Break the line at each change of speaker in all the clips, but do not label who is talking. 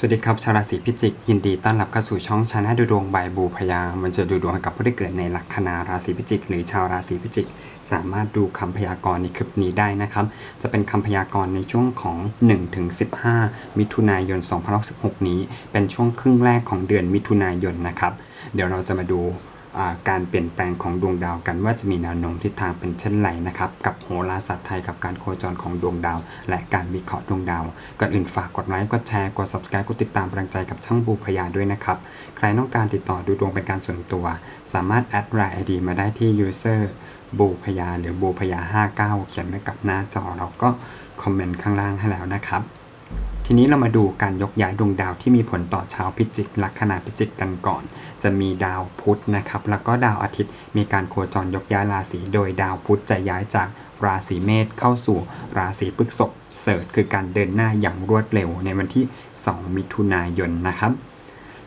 สวัสดีครับชาวราศีพิจิก ยินดีต้อนรับเข้าสู่ช่องชาแนลดูดวงบายบูพยา มันจะดูดวงกับผู้ที่เกิดในลัคนาราศีพิจิก หรือชาวราศีพิจิก สามารถดูคำพยากรณ์ในคลิปนี้ได้นะครับ จะเป็นคำพยากรณ์ในช่วงของ 1-15 มิถุนายน 2016 นี้ เป็นช่วงครึ่งแรกของเดือนมิถุนายนนะครับ เดี๋ยวเราจะมาดู การเปลี่ยนแปลงของดวงดาวกันว่าจะมีแนวโน้มทิศทางเป็นเช่นไรนะครับกับโหราศาสตร์ไทยกับการโคจรของดวงดาว และการวิเคราะห์ดวงดาวก่อนอื่นฝากกดไลค์กดแชร์กด subscribe กดติดตามกำลังใจกับช่างบูพยาด้วยนะครับใครต้องการติดต่อดูดวงเป็นการส่วนตัว สามารถแอดไลน์ ID มาได้ที่ user บูพยาหรือบูพยา59 เขียนไว้กับหน้าจอเราก็คอมเมนต์ข้างล่างให้แล้วนะครับ ทีนี้เรามาดูการยกย้ายดวงดาวที่มีผลต่อชาวพิจิกลัคนาพิจิกกันก่อน จะมีดาวพุธนะครับ แล้วก็ดาวอาทิตย์ มีการโคจรยกย้ายราศี โดยดาวพุธจะย้ายจากราศีเมษเข้าสู่ราศีพฤษภเสิร์ชคือการเดินหน้าอย่างรวดเร็วในวันที่ 2 มิถุนายนนะครับ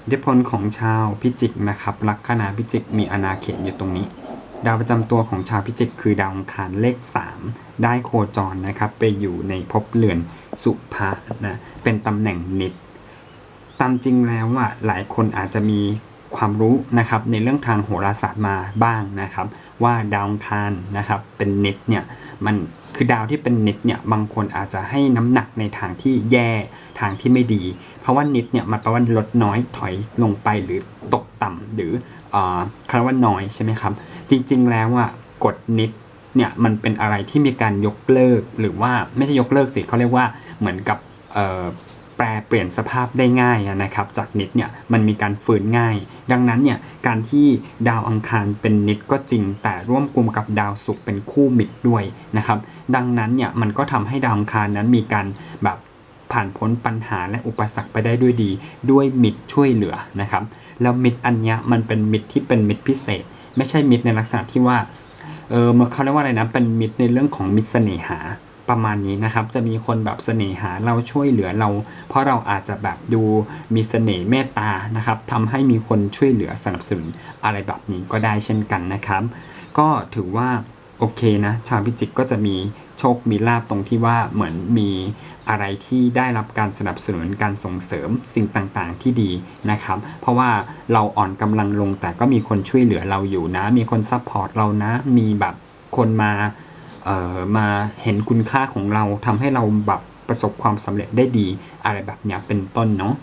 อิทธิพลของชาวพิจิกนะครับลัคนาพิจิกมีอาณาเขตอยู่ตรงนี้ ดาวประจำตัวของชาวพิจิกคือดาวอังคารเลข 3 ได้โคจรนะครับ ไปอยู่ในภพเรือนสุภะนะ เป็นตำแหน่งนิด ตามจริงแล้วอะหลายคนอาจจะมีความรู้นะครับในเรื่องทางโหราศาสตร์มาบ้างนะครับ ว่าดาวคารนะครับเป็นนิดเนี่ยมันคือดาวที่เป็นนิดเนี่ยบางคนอาจจะให้น้ำหนักในทางที่แย่ทางที่ไม่ดี เพราะว่านิดเนี่ยมันแปลว่าลดน้อยถอยลงไปหรือตกต่ำหรือเอ่อคำว่าน้อยใช่ไหมครับ จริงๆแล้วอะกฎนิด เนี่ยมันเป็นอะไรที่มีการยกเลิกหรือว่าไม่ใช่ยกเลิกสิเขาเรียกว่าเหมือนกับแปลเปลี่ยนสภาพได้ง่ายนะครับ จากนิดเนี่ยมันมีการฝืนง่าย ดังนั้นเนี่ยการที่ดาวอังคารเป็นนิดก็จริง แต่ร่วมกลุ่มกับดาวศุกร์เป็นคู่มิตรด้วยนะครับ ดังนั้นเนี่ยมันก็ทำให้ดาวอังคารนั้นมีการแบบผ่านพ้นปัญหาและอุปสรรคไปได้ด้วยดี ด้วยมิตรช่วยเหลือนะครับ แล้วมิตรอันเนี้ยมันเป็นมิตรที่เป็นมิตรพิเศษ ไม่ใช่มิตรในลักษณะที่ว่า เออมันเขาเรียกว่าอะไรนะ เป็นมิตรในเรื่องของมิตรเสน่หาประมาณนี้นะครับ จะมีคนแบบเสน่หาเราช่วยเหลือเรา เพราะเราอาจจะแบบดูมีเสน่ห์เมตตานะครับทำให้มีคนช่วยเหลือสนับสนุนอะไรแบบนี้ก็ได้เช่นกันนะครับ ก็ถือว่าโอเคนะ ชาวพิจิกก็จะมี โชคมีลาบตรงที่ว่าเหมือนมีอะไรที่ได้รับการสนับสนุนการส่งเสริมสิ่งต่างๆที่ดีนะครับ เพราะว่าเราอ่อนกำลังลงแต่ก็มีคนช่วยเหลือเราอยู่นะ มีคนซัพพอร์ตเรานะ มีแบบคนมาเอ่อมาเห็นคุณค่าของเราทำให้เราแบบประสบความสำเร็จได้ดีอะไรแบบนี้เป็นต้นเนาะ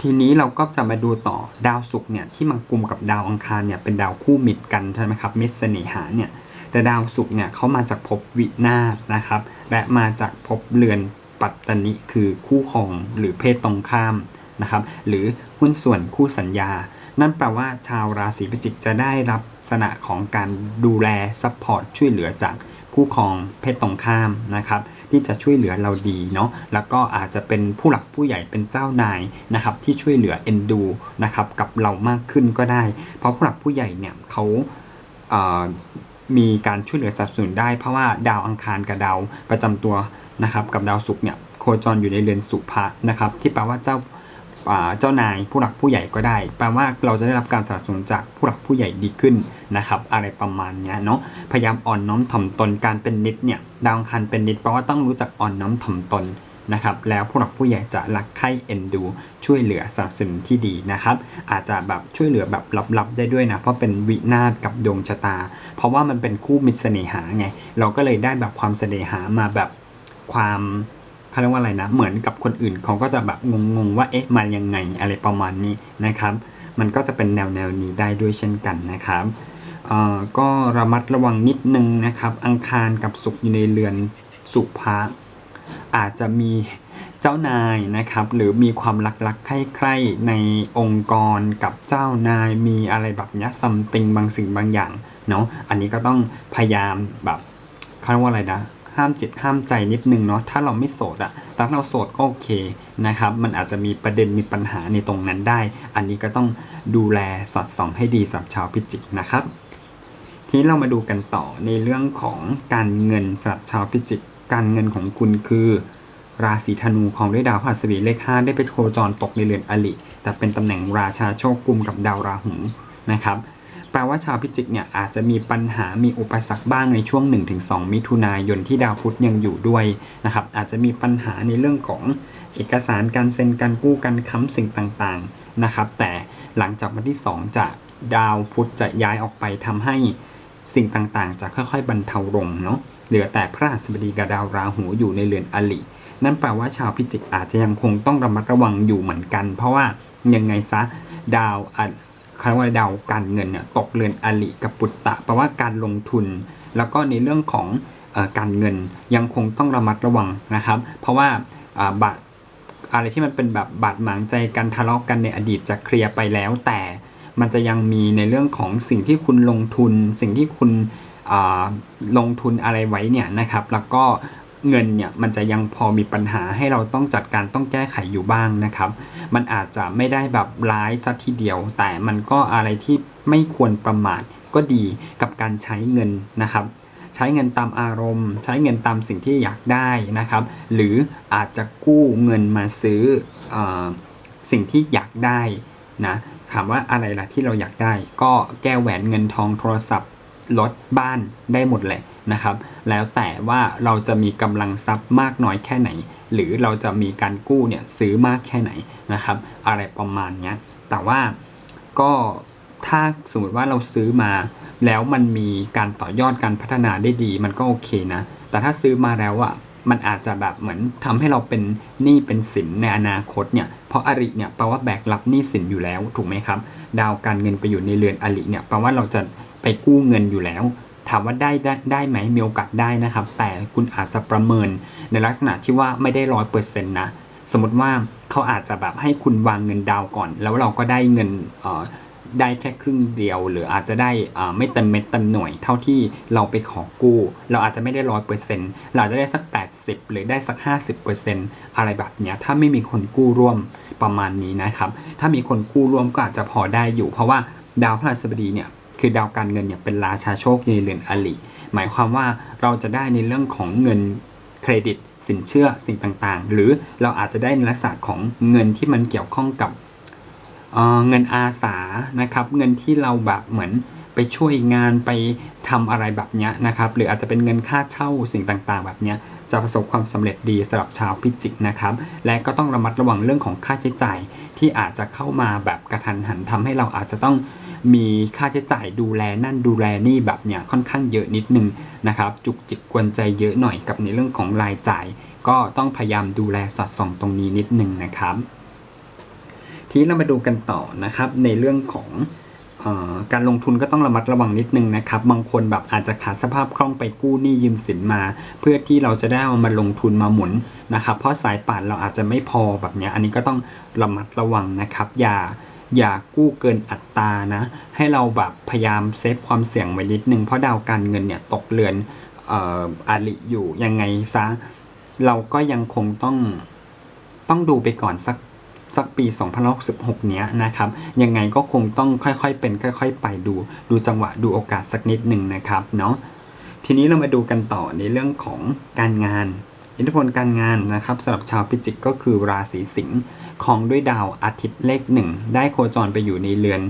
ทีนี้เราก็จะมาดูต่อดาวศุกร์เนี่ยที่มากลุ่มกับดาวอังคารเนี่ยเป็นดาวคู่มิตรกันใช่ไหมครับมิตรเสน่หาเนี่ย แต่ดาวศุกร์เนี่ยเขามาจากภพวินาศนะครับ และมาจากภพเรือนปัตตนิคือคู่ครองหรือเพศตรงข้ามนะครับ หรือหุ้นส่วนคู่สัญญา นั่นแปลว่าชาวราศีพิจิกจะได้รับลักษณะของการดูแลซัพพอร์ตช่วยเหลือจากคู่ครองเพศตรงข้ามนะครับ ที่จะช่วยเหลือเราดีเนาะแล้วก็อาจจะเป็นผู้หลักผู้ใหญ่เป็นเจ้านายนะครับที่ช่วยเหลือเอ็นดูนะครับกับเรามากขึ้นก็ได้ เพราะผู้หลักผู้ใหญ่เนี่ยเขา มีการช่วยเหลือสนับสนุนได้เพราะว่าดาวอังคารกับดาวประจำตัวนะครับกับดาวศุกร์เนี่ยโคจรอยู่ในเรือนสุภะนะครับที่แปลว่าเจ้าเจ้านายผู้หลักผู้ใหญ่ก็ได้ แปลว่าเราจะได้รับการสนับสนุนจากผู้หลักผู้ใหญ่ดีขึ้นนะครับ อะไรประมาณนี้เนาะพยายามอ่อนน้อมถ่อมตนการเป็นนิดเนี่ยดาวอังคารเป็นนิดแปลว่าต้องรู้จักอ่อนน้อมถ่อมตน นะครับแล้วผู้หลักผู้ใหญ่จะรักใคร่เอ็นดู ช่วยเหลือสนับสนุนที่ดีนะครับ อาจจะแบบช่วยเหลือแบบลับๆได้ด้วยนะ เพราะเป็นวินาศกับดวงชะตา เพราะว่ามันเป็นคู่มิตรเสน่หาไง เราก็เลยได้แบบความเสน่หามาแบบความเขาเรียกว่าอะไรนะ เหมือนกับคนอื่นเขาก็จะแบบงงๆว่าเอ๊ะมายังไงอะไรประมาณนี้นะครับ มันก็จะเป็นแนวแนวนี้ได้ด้วยเช่นกันนะครับก็ระมัดระวังนิดนึงนะครับ อังคารกับศุกร์อยู่ในเรือนสุภะ อาจจะมีเจ้านายนะครับหรือมีความรักๆใคร่ๆในองค์กรกับเจ้านายมีอะไรแบบนี้ซัมติงบางสิ่งบางอย่างเนาะอันนี้ก็ต้องพยายามแบบเขาเรียกว่าอะไรนะห้ามจิตห้ามใจนิดนึงเนาะถ้าเราไม่โสดอะถ้าเราโสดก็โอเคนะครับ มันอาจจะมีประเด็นมีปัญหาในตรงนั้นได้ อันนี้ก็ต้องดูแลสอดส่องให้ดีสำหรับชาวพิจิกนะครับ ทีนี้เรามาดูกันต่อในเรื่องของการเงินสำหรับชาวพิจิก การเงินของคุณคือ ราศีธนูของด้วยดาวพฤหัสบดีเลข 5 ได้ไปโคจรตกในเรือนอลิแต่เป็นตำแหน่งราชาโชคกลุ่มกับดาวราหูนะครับแปลว่าชาวพิจิกเนี่ยอาจจะมีปัญหามีอุปสรรคบ้างในช่วง 1-2 มิถุนายนที่ดาวพุธยังอยู่ด้วยนะครับอาจจะมีปัญหาในเรื่องของเอกสารการเซ็นการกู้การค้ำสิ่งต่างๆนะครับแต่หลังจากวันที่ 2 จะดาวพุธจะย้ายออกไปทำให้สิ่งต่างๆ จะค่อยๆ บรรเทาลงเนาะ เหลือแต่พระราชบดีกับดาวราหูอยู่ในเรือนอลินั่นแปลว่าชาวพิจิกอาจจะยังคงต้องระมัดระวังอยู่เหมือนกัน เพราะว่ายังไงซะดาวอะคำว่าดาวการเงินเนี่ยตกเรือนอลิกับปุตตะแปลว่าการลงทุน แล้วก็ในเรื่องของอการเงินยังคงต้องระมัดระวังนะครับ เพราะว่าอ่าบัตรอะไรที่มันเป็นแบบบาดหมางใจกันทะเลาะกันในอดีตจะเคลียร์ไปแล้ว แต่มันจะยังมีในเรื่องของสิ่งที่คุณลงทุน สิ่งที่คุณ ลงทุนอะไรไว้เนี่ยนะครับ แล้วก็เงินเนี่ยมันจะยังพอมีปัญหาให้เราต้องจัดการต้องแก้ไขอยู่บ้างนะครับ มันอาจจะไม่ได้แบบร้ายซะทีเดียว แต่มันก็อะไรที่ไม่ควรประมาทก็ดีกับการใช้เงินนะครับ ใช้เงินตามอารมณ์ ใช้เงินตามสิ่งที่อยากได้นะครับ หรืออาจจะกู้เงินมาซื้อออสิ่งที่อยากได้นะถามว่าอะไรล่ะที่เราอยากได้ ก็แก้วแหวนเงินทองโทรศัพท์ รถบ้านได้หมดเลยนะครับ แล้วแต่ว่าเราจะมีกำลังทรัพย์มากน้อยแค่ไหน หรือเราจะมีการกู้เนี่ยซื้อมากแค่ไหนนะครับ อะไรประมาณเนี้ยแต่ว่าก็ถ้าสมมติว่าเราซื้อมา แล้วมันมีการต่อยอดการพัฒนาได้ดี มันก็โอเคนะ แต่ถ้าซื้อมาแล้วอะมันอาจจะแบบเหมือนทำให้เราเป็นหนี้เป็นสินในอนาคตเนี่ย เพราะอริเนี่ยแปลว่าแบกรับหนี้สินอยู่แล้วถูกไหมครับ ดาวการเงินไปอยู่ในเรือนอริเนี่ยแปลว่าเราจะ ไปกู้เงินอยู่แล้ว ถามว่าได้ได้ได้ไหมมีโอกาสได้นะครับ แต่คุณอาจจะประเมินในลักษณะที่ว่าไม่ได้ร้อยเปอร์เซ็นต์นะสมมติว่าเขาอาจจะแบบให้คุณวางเงินดาวก่อน แล้วเราก็ได้เงินเอ่อได้แค่ครึ่งเดียว หรืออาจจะได้อ่าไม่เต็มเม็ดเต็มหน่วยเท่าที่เราไปขอกู้ เราอาจจะไม่ได้ร้อยเปอร์เซ็นต์เราอาจจะได้สัก 80 หรือได้สัก 50เปอร์เซ็นต์อะไรแบบเนี้ยถ้าไม่มีคนกู้ร่วมประมาณนี้นะครับ ถ้ามีคนกู้ร่วมก็อาจจะพอได้อยู่ เพราะว่าดาวพฤหัสบดีเนี่ย คือดาวการเงินเนี่ยเป็นราชาโชคในเรือนอลิหมายความว่าเราจะได้ในเรื่องของเงินเครดิต สินเชื่อสิ่งต่างๆ หรือเราอาจจะได้ในลักษณะของเงินที่มันเกี่ยวข้องกับเเงินอาสานะครับเงินที่เราแบบเหมือนไปช่วยงานไปทำอะไรแบบเนี้ยนะครับหรืออาจจะเป็นเงินค่าเช่าสิ่งต่างๆ แบบเนี้ยจะประสบความสำเร็จดีสำหรับชาวพิจิกนะครับและก็ต้องระมัดระวังเรื่องของค่าใช้จ่ายที่อาจจะเข้ามาแบบกระทันหันทำให้เราอาจจะต้อง มีค่าใช้จ่ายดูแลนั่นดูแลนี่แบบเนี้ยค่อนข้างเยอะนิดนึงนะครับ จุกจิกกวนใจเยอะหน่อยกับในเรื่องของรายจ่าย ก็ต้องพยายามดูแลสอดส่องตรงนี้นิดนึงนะครับ ทีนี้เรามาดูกันต่อนะครับ ในเรื่องของออการลงทุนก็ต้องระมัดระวังนิดนึงนะครับ บางคนแบบอาจจะขาดสภาพคล่องไปกู้หนี้ยืมสินมา เพื่อที่เราจะได้เอามาลงทุนมาหมุนนะครับ เพราะสายป่านเราอาจจะไม่พอแบบเนี้ยอันนี้ก็ต้องระมัดระวังนะครับ อย่า อย่ากู้เกินอัตรานะ ให้เราแบบพยายามเซฟความเสี่ยงไว้นิดนึง เพราะดาวการเงินเนี่ยตกเรือนอาริอยู่ยังไงซะ เราก็ยังคงต้องต้องดูไปก่อนสักสักปี2066เนี้ยนะครับ ยังไงก็คงต้องค่อยๆเป็น ค่อย ๆ ไปดู ดูจังหวะดูโอกาสสักนิดหนึ่งนะครับเนาะทีนี้เรามาดูกันต่อในเรื่องของการงาน อิทธิพลการงานนะครับสำหรับชาวพิจิกก็คือราศีสิงห์ของด้วยดาวอาทิตย์เลขหนึ่งได้โคจรไปอยู่ในเรือน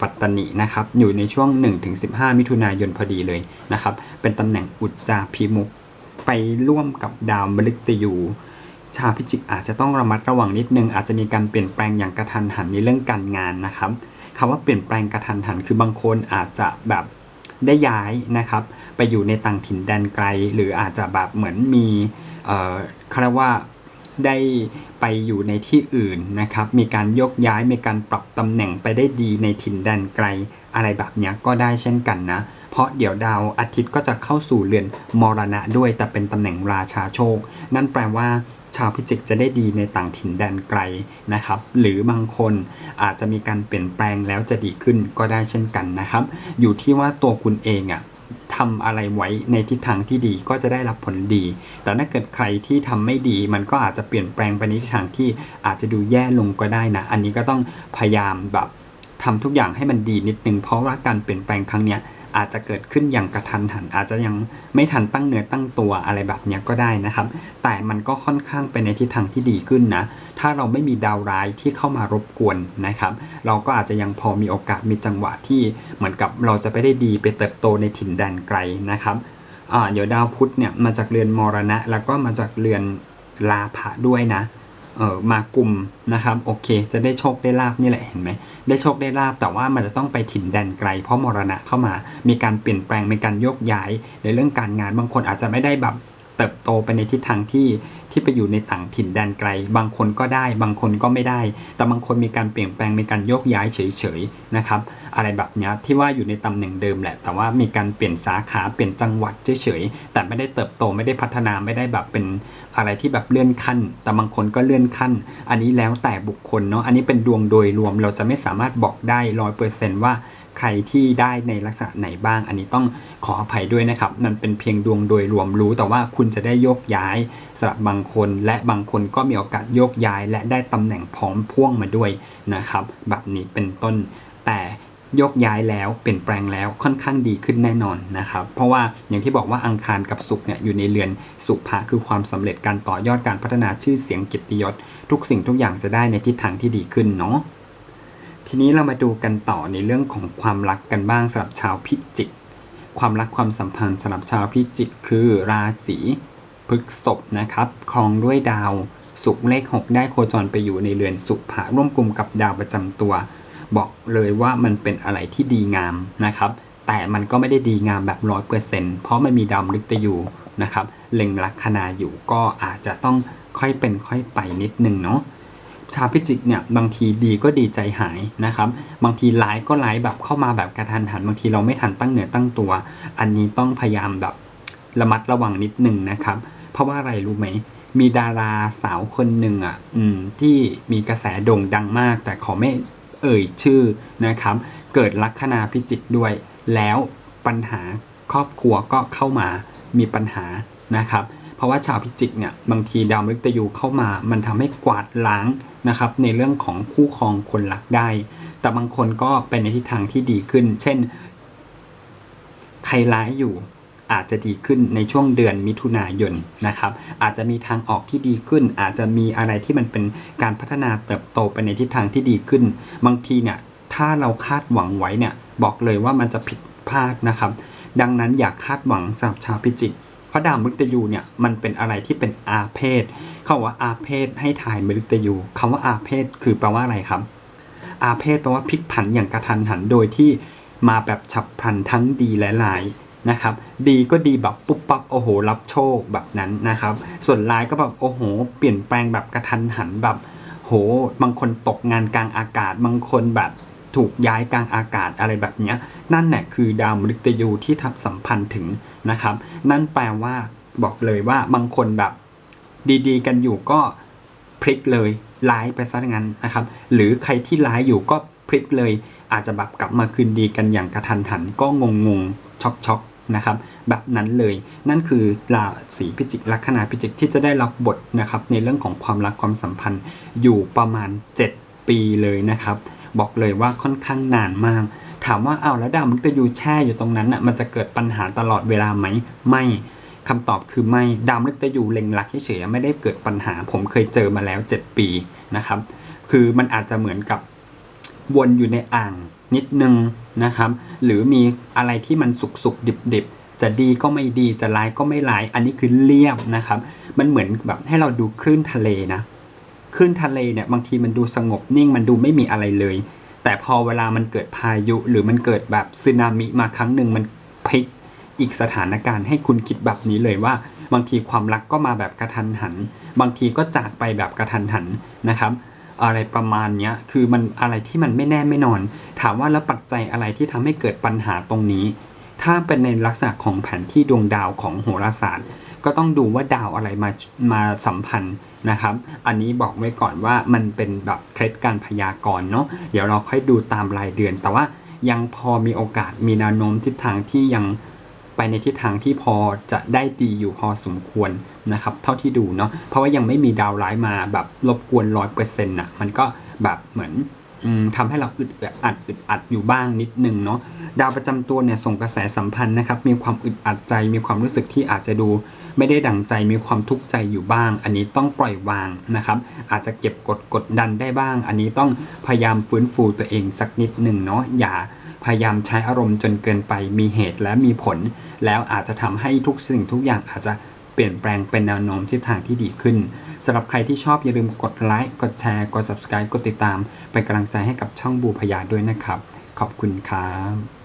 ปัตตนินะครับอยู่ในช่วง 1-15 มิถุนายนพอดีเลยนะครับเป็นตำแหน่งอุจจาพิมุกไปร่วมกับดาวมฤตยูชาวพิจิกอาจจะต้องระมัดระวังนิดนึงอาจจะมีการเปลี่ยนแปลงอย่างกระทันหันในเรื่องการงานนะครับคำว่าเปลี่ยนแปลงกระทันหันคือบางคนอาจจะแบบได้ย้ายนะครับ ไปอยู่ในต่างถิ่นแดนไกล หรืออาจจะแบบเหมือนมีเอ่อเขาเรียกว่าได้ไปอยู่ในที่อื่นนะครับ มีการยกย้าย มีการปรับตำแหน่งไปได้ดีในถิ่นแดนไกล อะไรแบบนี้ก็ได้เช่นกันนะ เพราะเดี๋ยวดาวอาทิตย์ก็จะเข้าสู่เรือนมรณะด้วย แต่เป็นตำแหน่งราชาโชค นั่นแปลว่าชาวพิจิกจะได้ดีในต่างถิ่นแดนไกลนะครับ หรือบางคนอาจจะมีการเปลี่ยนแปลงแล้วจะดีขึ้นก็ได้เช่นกันนะครับ อยู่ที่ว่าตัวคุณเองอะ่ะ ทำอะไรไว้ในทิศทางที่ดีก็จะได้รับผลดี แต่ถ้าเกิดใครที่ทำไม่ดี มันก็อาจจะเปลี่ยนแปลงไปในทิศทางที่อาจจะดูแย่ลงก็ได้นะ อันนี้ก็ต้องพยายามแบบทำทุกอย่างให้มันดีนิดนึง เพราะว่าการเปลี่ยนแปลงครั้งเนี้ย อาจจะเกิดขึ้นอย่างกระทันหัน อาจจะยังไม่ทันตั้งเนื้อตั้งตัวอะไรแบบนี้ก็ได้นะครับ แต่มันก็ค่อนข้างไปในทิศทางที่ดีขึ้นนะ ถ้าเราไม่มีดาวร้ายที่เข้ามารบกวนนะครับ เราก็อาจจะยังพอมีโอกาสมีจังหวะที่เหมือนกับเราจะไปได้ดีไปเติบโตในถิ่นแดนไกลนะครับเดี๋ยวดาวพุธเนี่ยมาจากเรือนมรณะ แล้วก็มาจากเรือนลาภะด้วยนะ เออมากลุ่มนะครับโอเค จะได้โชคได้ลาบนี่แหละเห็นไหมได้โชคได้ลาบแต่ว่ามันจะต้องไปถิ่นแดนไกล เพราะมรณะเข้ามา มีการเปลี่ยนแปลงมีการโยกย้ายในเรื่องการงานบางคนอาจจะไม่ได้แบบ เติบโตไปในทิศทางที่ที่ไปอยู่ในต่างถิ่นแดนไกล บางคนก็ได้ บางคนก็ไม่ได้ แต่บางคนมีการเปลี่ยนแปลงมีการโยกย้ายเฉยๆนะครับ อะไรแบบเนี้ยที่ว่าอยู่ในตำแหน่งเดิมแหละ แต่ว่ามีการเปลี่ยนสาขาเปลี่ยนจังหวัดเฉยๆแต่ไม่ได้เติบโตไม่ได้พัฒนาไม่ได้แบบเป็นอะไรที่แบบเลื่อนขั้น แต่บางคนก็เลื่อนขั้น อันนี้แล้วแต่บุคคลเนาะอันนี้เป็นดวงโดยรวมเราจะไม่สามารถบอกได้ร้อยเปอร์เซนต์ว่า ใครที่ได้ในลักษณะไหนบ้าง อันนี้ต้องขออภัยด้วยนะครับ มันเป็นเพียงดวงโดยรวมรู้ แต่ว่าคุณจะได้โยกย้ายสำหรับบางคน และบางคนก็มีโอกาสโยกย้าย และได้ตำแหน่งพร้อมพ่วงมาด้วยนะครับ แบบนี้เป็นต้น แต่โยกย้ายแล้วเปลี่ยนแปลงแล้วค่อนข้างดีขึ้นแน่นอนนะครับ เพราะว่าอย่างที่บอกว่าอังคารกับศุกร์เนี่ยอยู่ในเรือนสุภะคือความสำเร็จการต่อยอดการพัฒนาชื่อเสียงกิตติยศ ทุกสิ่งทุกอย่างจะได้ในทิศทางที่ดีขึ้นเนาะ ทีนี้เรามาดูกันต่อในเรื่องของความรักกันบ้างสำหรับชาวพิจิก ความรักความสัมพันธ์สำหรับชาวพิจิกคือราศีพฤกษภนะครับครองด้วยดาวศุกเลข 6 ได้โคจรไปอยู่ในเรือนสุภะร่วมกลุ่มกับดาวประจำตัว บอกเลยว่ามันเป็นอะไรที่ดีงามนะครับ แต่มันก็ไม่ได้ดีงามแบบร้อยเปอร์เซ็นต์เพราะมันมีดาวมฤตยูนะครับเล็งลัคนาอยู่ก็อาจจะต้องค่อยเป็นค่อยไปนิดนึงเนาะ ชาวพิจิกเนี่ยบางทีดีก็ดีใจหายนะครับบางทีร้ายก็ร้ายแบบเข้ามาแบบกระทันหันบางทีเราไม่ทันตั้งเหนือตั้งตัว อันนี้ต้องพยายามแบบระมัดระวังนิดนึงนะครับ เพราะว่าอะไรรู้ไหมมีดาราสาวคนหนึ่งอะอืมที่มีกระแสโด่งดังมาก แต่ขอไม่เอ่ยชื่อนะครับ เกิดลัคนาพิจิกด้วย แล้วปัญหาครอบครัวก็เข้ามามีปัญหานะครับ เพราะว่าชาวพิจิกเนี่ยบางทีดาวมฤตยูเข้ามา มันทำให้กวาดล้างนะครับในเรื่องของคู่ครองคนรักได้ แต่บางคนก็ไปในทิศทางที่ดีขึ้น เช่น ใครร้ายอยู่อาจจะดีขึ้นในช่วงเดือนมิถุนายนนะครับ อาจจะมีทางออกที่ดีขึ้น อาจจะมีอะไรที่มันเป็นการพัฒนาเติบโตไปในทิศทางที่ดีขึ้น บางทีเนี่ยถ้าเราคาดหวังไว้เนี่ยบอกเลยว่ามันจะผิดพลาดนะครับ ดังนั้นอย่าคาดหวังสำหรับชาวพิจิก ราะดาวมฤตยูเนี่ยมันเป็นอะไรที่เป็นอาเพศเขาบอกว่าอาเพศให้ทายมฤตยูคำว่าอาเพศคือแปลว่าอะไรครับ อาเพศแปลว่าพลิกผันอย่างกระทันหันโดยที่มาแบบฉับพลันทั้งดีและร้ายนะครับ ดีก็ดีแบบปุ๊บปั๊บโอ้โห รับโชคแบบนั้นนะครับ ส่วนร้ายก็แบบโอ้โห เปลี่ยนแปลงแบบกระทันหันแบบโห บางคนตกงานกลางอากาศ บางคนแบบ ถูกย้ายกลางอากาศอะไรแบบนี้นั่นแหละคือดาวมฤตยูที่ทับสัมพันธ์ถึงนะครับ นั่นแปลว่าบอกเลยว่าบางคนแบบดีๆ กันอยู่ก็พลิกเลยร้ายไปซะงั้นนะครับ หรือใครที่ร้ายอยู่ก็พลิกเลย อาจจะแบบกลับมาคืนดีกันอย่างกระทันหัน ก็งงงๆช็อกช็อกๆนะครับแบบนั้นเลยนั่นคือราศีพิจิกลัคนาพิจิกที่จะได้รับบทนะครับในเรื่องของความรักความสัมพันธ์อยู่ประมาณ 7 ปีเลยนะครับ บอกเลยว่าค่อนข้างนานมาก ถามว่าเอาแล้วดาวมันก็อยู่แช่อยู่ตรงนั้นอะมันจะเกิดปัญหาตลอดเวลาไหมไม่คำตอบคือไม่ดาวมฤตยูเล็งรักเฉยๆไม่ได้เกิดปัญหา ผมเคยเจอมาแล้ว 7 ปีนะครับ คือมันอาจจะเหมือนกับวนอยู่ในอ่างนิดนึงนะครับ หรือมีอะไรที่มันสุกสุกดิบดิบๆจะดีก็ไม่ดีจะร้ายก็ไม่ร้าย อันนี้คือเรียบนะครับ มันเหมือนแบบให้เราดูคลื่นทะเลนะ คลื่นทะเลเนี่ยบางทีมันดูสงบนิ่งมันดูไม่มีอะไรเลย แต่พอเวลามันเกิดพายุหรือมันเกิดแบบสึนามิมาครั้งหนึ่งมันพลิกอีกสถานการณ์ให้คุณคิดแบบนี้เลยว่า บางทีความรักก็มาแบบกระทันหัน บางทีก็จากไปแบบกระทันหันนะครับ อะไรประมาณเนี้ยคือมันอะไรที่มันไม่แน่ไม่นอน ถามว่าแล้วปัจจัยอะไรที่ทำให้เกิดปัญหาตรงนี้ ถ้าเป็นในลักษณะของแผนที่ดวงดาวของโหราศาสตร์ ก็ต้องดูว่าดาวอะไรมามาสัมพันธ์นะครับ อันนี้บอกไว้ก่อนว่ามันเป็นแบบเคล็ดการพยากรณ์เนาะเดี๋ยวเราค่อยดูตามรายเดือน แต่ว่ายังพอมีโอกาสมีแนวโน้มทิศทางที่ยังไปในทิศทางที่พอจะได้ดีอยู่พอสมควรนะครับ เท่าที่ดูเนาะเพราะว่ายังไม่มีดาวร้ายมาแบบรบกวนร้อยเปอร์เซ็นต์่ะมันก็แบบเหมือน ทำให้เราอึดอัดอึดอัดอยู่บ้างนิดนึงเนาะดาวประจำตัวเนี่ยส่งกระแสสัมพันธ์นะครับ มีความอึดอัดใจ มีความรู้สึกที่อาจจะดู ไม่ได้ดังใจมีความทุกข์ใจอยู่บ้าง อันนี้ต้องปล่อยวางนะครับ อาจจะเก็บกดกดดันได้บ้าง อันนี้ต้องพยายามฟื้นฟูตัวเองสักนิดหนึ่งเนาะอย่าพยายามใช้อารมณ์จนเกินไปมีเหตุและมีผล แล้วอาจจะทำให้ทุกสิ่งทุกอย่างอาจจะ เปลี่ยนแปลงเป็นแนวโน้มทิศทางที่ดีขึ้นสำหรับใครที่ชอบอย่าลืมกดไลค์กดแชร์ กด subscribe กดติดตาม เป็นกำลังใจให้กับช่องบูพยาด้วยนะครับ ขอบคุณครับ